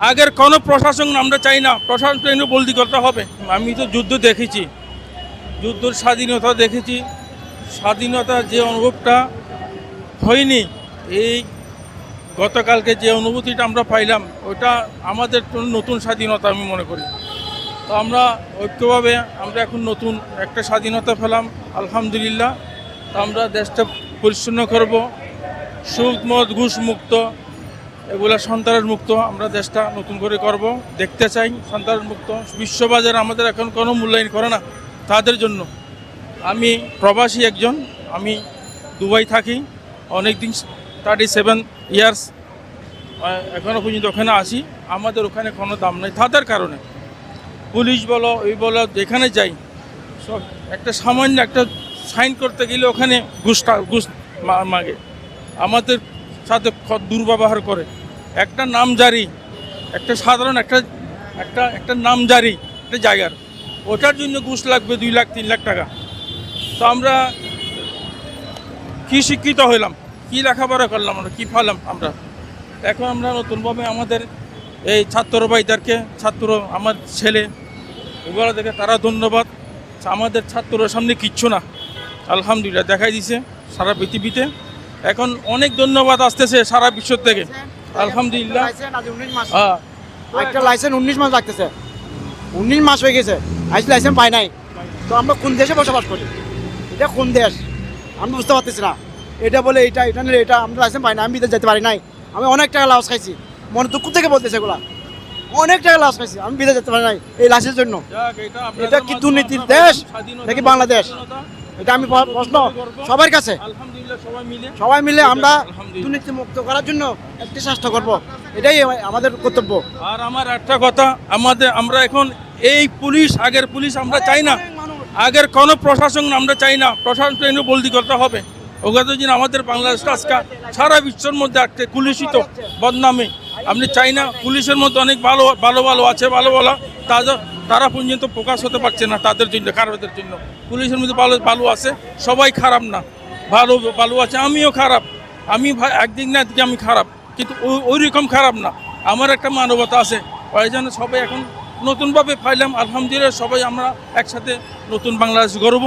আগের কোনো প্রশাসন আমরা চাই না। প্রশাসন বলদি করতে হবে। আমি তো যুদ্ধ দেখেছি। যুদ্ধর স্বাধীনতা দেখেছি। স্বাধীনতার যে অনুভবটা হয়নি, এই গতকালকে যে অনুভূতিটা আমরা পাইলাম, ওটা আমাদের নতুন স্বাধীনতা আমি মনে করি। তো আমরা ঐক্যভাবে আমরা এখন নতুন একটা স্বাধীনতা পেলাম, আলহামদুলিল্লাহ। তো আমরা দেশটা পরিচ্ছন্ন করব। সুদ, মদ, ঘুষ মুক্ত। এগুলা সন্ত্রাস মুক্ত আমরা দেশটা নতুন করে করব। দেখতে চাই সন্ত্রাস মুক্ত। বিশ্ববাজার আমাদের এখন কোনো মূল্যায়ন করে না, তাদের জন্য। আমি প্রবাসী একজন, আমি দুবাই থাকি অনেক দিন থার্টি সেভেন ইয়ার্স এখনও পর্যন্ত ওখানে আসি আমাদের ওখানে কোনো দাম নেই, তাদের কারণে। পুলিশ বলো ওই বলো, যেখানে যাই, সব একটা সামান্য একটা সাইন করতে গেলে ওখানে ঘুষটা ঘুষ মাগে। আমাদের সাথে দুর্ব্যবহার করে। একটা নাম জারি একটা সাধারণ, একটা একটা একটা নাম জারি একটা জায়গার। ওটার জন্য ঘুষ লাগবে দুই লাখ, তিন লাখ টাকা। তো আমরা কি শিক্ষিত হইলাম? কী লেখাপড়া করলাম আমরা? কী পালাম আমরা? এখন আমরা নতুনভাবে আমাদের এই ছাত্র ভাইদেরকে, ছাত্র আমার ছেলে, ওগুলো দেখে তারা ধন্যবাদ। আমাদের ছাত্রর সামনে কিচ্ছু না। আলহামদুলিল্লাহ, দেখাই দিছে সারা পৃথিবীতে। এখন অনেক ধন্যবাদ আসতেছে সারা বিশ্ব থেকে। আলহামদুলিল্লাহ। হ্যাঁ। একটা লাইসেন্স উনিশ মাস লাগতেছে। উনিশ মাস হয়ে গেছে। আজ লাইসেন্স পাই নাই। তো আমরা কোন দেশে বসবাস করি? এটা কোন দেশ? আমি বুঝতে পারতেছি না। এটা বলে এটা এটা নিলে এটা আমরা লাইসেন্স পাই না আমি বিদেশ যেতে পারি নাই। আমি অনেক টাকা লস খাইছি। মনে দুঃখ থেকে বলতেছে এগুলা। অনেক টাকা লস খাইছি আমি বিদেশ যেতে পারি নাই এই লাইসেন্সের জন্য। এটা কি দুর্নীতির দেশ? নাকি বাংলাদেশ? এটা আমি প্রশ্ন সবার কাছে। সবাই মিলে। সবাই মিলে আমরা। দুর্নীতি মুক্ত করার জন্য একটি চেষ্টা করব। এটাই আমাদের কর্তব্য। আর আমার একটা কথা আমাদের আমরা এখন এই পুলিশ আগের পুলিশ আমরা চাই না। আগের কোনো প্রশাসন আমরা চাই না। প্রশাসনকে এনে বলদি করতে হবে। ওগুলো যে আমাদের বাংলাদেশটা আজকে সারা বিশ্বের মধ্যে একটা কুলিশিত বদনামে আপনি চাই না। পুলিশের মধ্যে অনেক ভালো ভালো ভালো আছে ভালো ভালো তাদের তারা পর্যন্ত প্রকাশ হতে পারছে না তাদের জন্য খারাপদের জন্য। পুলিশের মধ্যে ভালো ভালো আছে, সবাই খারাপ না। ভালো ভালো আছে, আমিও খারাপ। আমি একদিন না একদিকে আমি খারাপ, কিন্তু ওই রকম খারাপ না। আমার একটা মানবতা আছে, ওই জন্য সবাই এখন নতুনভাবে পাইলাম আলহামদুলিল্লাহ সবাই আমরা একসাথে নতুন বাংলাদেশ গড়ব।